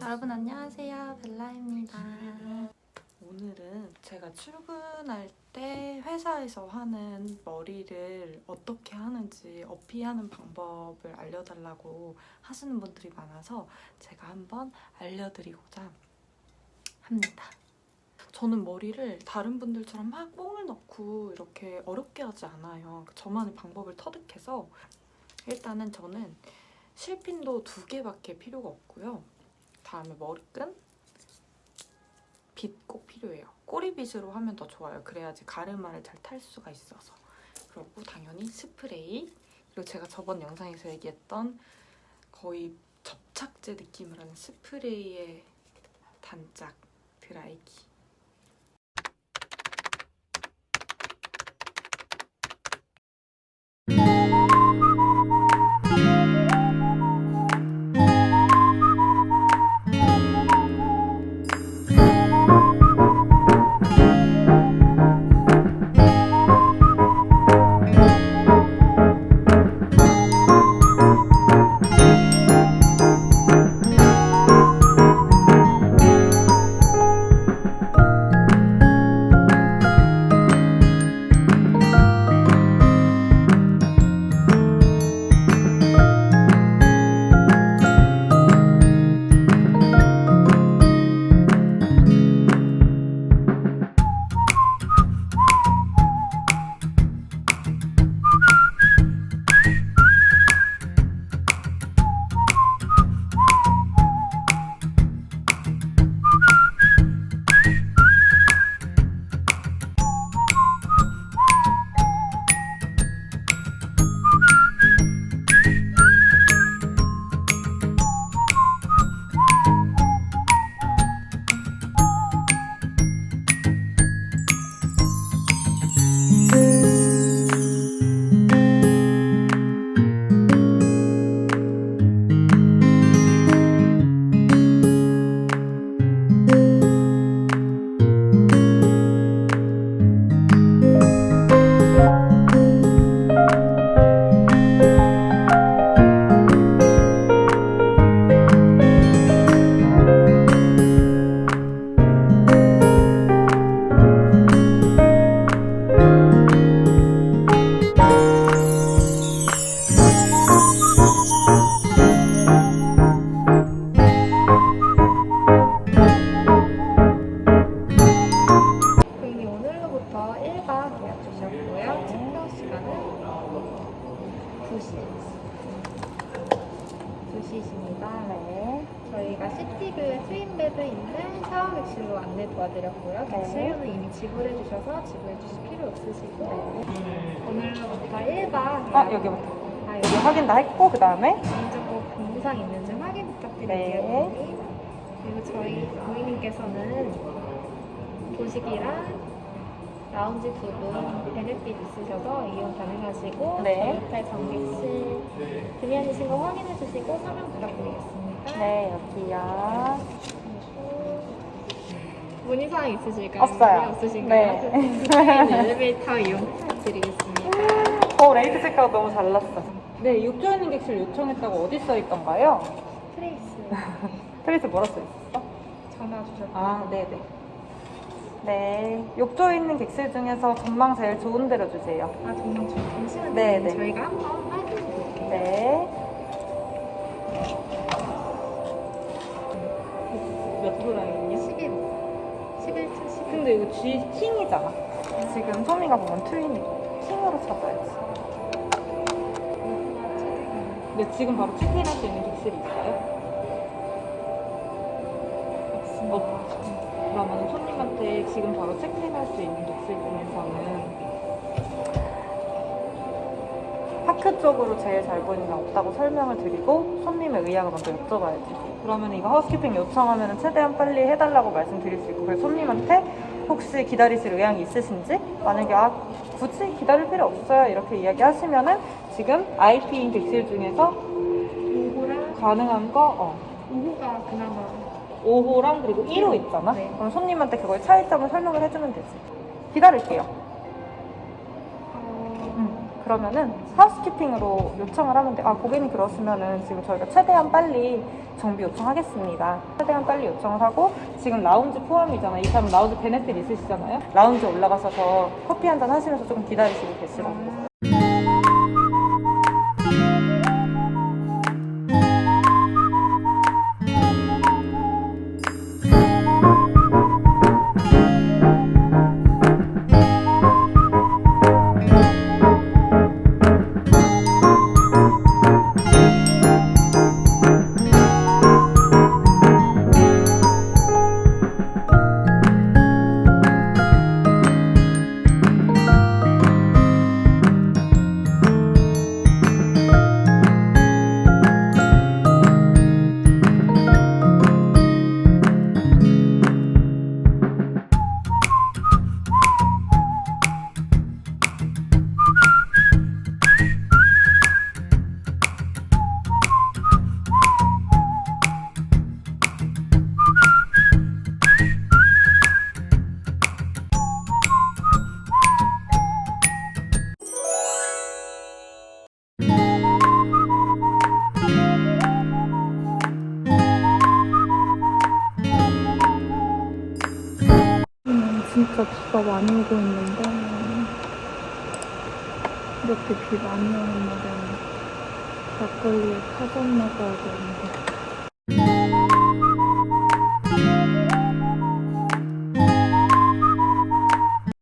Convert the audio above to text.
여러분 안녕하세요. 벨라입니다. 오늘은 제가 출근할 때 회사에서 하는 머리를 어떻게 하는지 어피하는 방법을 알려달라고 하시는 분들이 많아서 제가 한번 알려드리고자 합니다. 저는 머리를 다른 분들처럼 막 뽕을 넣고 이렇게 어렵게 하지 않아요. 저만의 방법을 터득해서 일단은 저는 실핀도 두 개밖에 필요가 없고요. 다음에 머리끈, 빗 꼭 필요해요. 꼬리빗으로 하면 더 좋아요. 그래야지 가르마를 잘 탈 수가 있어서. 그리고 당연히 스프레이. 그리고 제가 저번 영상에서 얘기했던 거의 접착제 느낌을 하는 스프레이의 단짝 드라이기. 2시. 2시입니다. 네. 저희가 시티뷰에 트윈베드 있는 샤워 객실로 안내 도와드렸고요. 객실료는 이미 지불해 주셔서 지불해 주실 필요 없으시고 오늘로부터 1박 아 여기부터. 아, 여기 확인 다 했고 그 다음에 개인적으로 공부상 있는지 확인 부탁드릴게요. 네. 고객님. 그리고 저희 고객님께서는 조식이랑 라운지 부분 베네핏 있으셔서 이용 가능하시고 네. 호텔 전객실 금연이신 거 확인해 주시고 설명 부탁드리겠습니다. 네 여기요. 문의사항 있으실까요? 없어요. 문의 없으신가요? 네. 엘리베이터 이용 부탁드리겠습니다. 어 레이트 체크가 너무 잘 났어. 네 욕조 있는 객실 요청했다고 어디 써 있던가요? 트레이스 트레이스 뭐라 써 있었어? 전화 주셨고 아 네네. 네 욕조에 있는 객실 중에서 전망 제일 좋은 데로 주세요. 아 정말 좀 잠시만요. 네, 네. 저희가 한번 확인해 볼게요. 네. 몇 도라인이요? 11, 11초 11. 근데 이거 G 킹이잖아. 지금 소미가 보면 트윈이 킹으로 찾아야지. 근데 지금 바로 체크인할 수 있는 객실이 있어요? 없어. 그러면 손님한테 지금 바로 체크인할 수 있는 객실 중에서는 파크 쪽으로 제일 잘 보이는 게 없다고 설명을 드리고 손님의 의향을 먼저 여쭤봐야지. 그러면 이거 하우스키핑 요청하면 최대한 빨리 해달라고 말씀드릴 수 있고 그래서 손님한테 혹시 기다리실 의향이 있으신지 만약에 아 굳이 기다릴 필요 없어요 이렇게 이야기하시면은 지금 IP인 객실 중에서 5호랑 가능한 거 어, 5호가 그나마 5호랑 그리고 1호 있잖아. 네. 그럼 손님한테 그거의 차이점을 설명을 해주면 되지. 기다릴게요. 어, 음. 그러면은 하우스키핑으로 요청을 하면 돼요. 아, 고객님 그러시면은 지금 저희가 최대한 빨리 정비 요청하겠습니다. 최대한 빨리 요청을 하고 지금 라운지 포함이잖아요. 이 사람 라운지 베네핏 있으시잖아요. 라운지 올라가셔서 커피 한 잔 하시면서 조금 기다리시고 계시라고. 진짜 비가 많이 오고 있는데 이렇게 비 많이 오는 날에는 막걸리에 파전 먹어야 되는데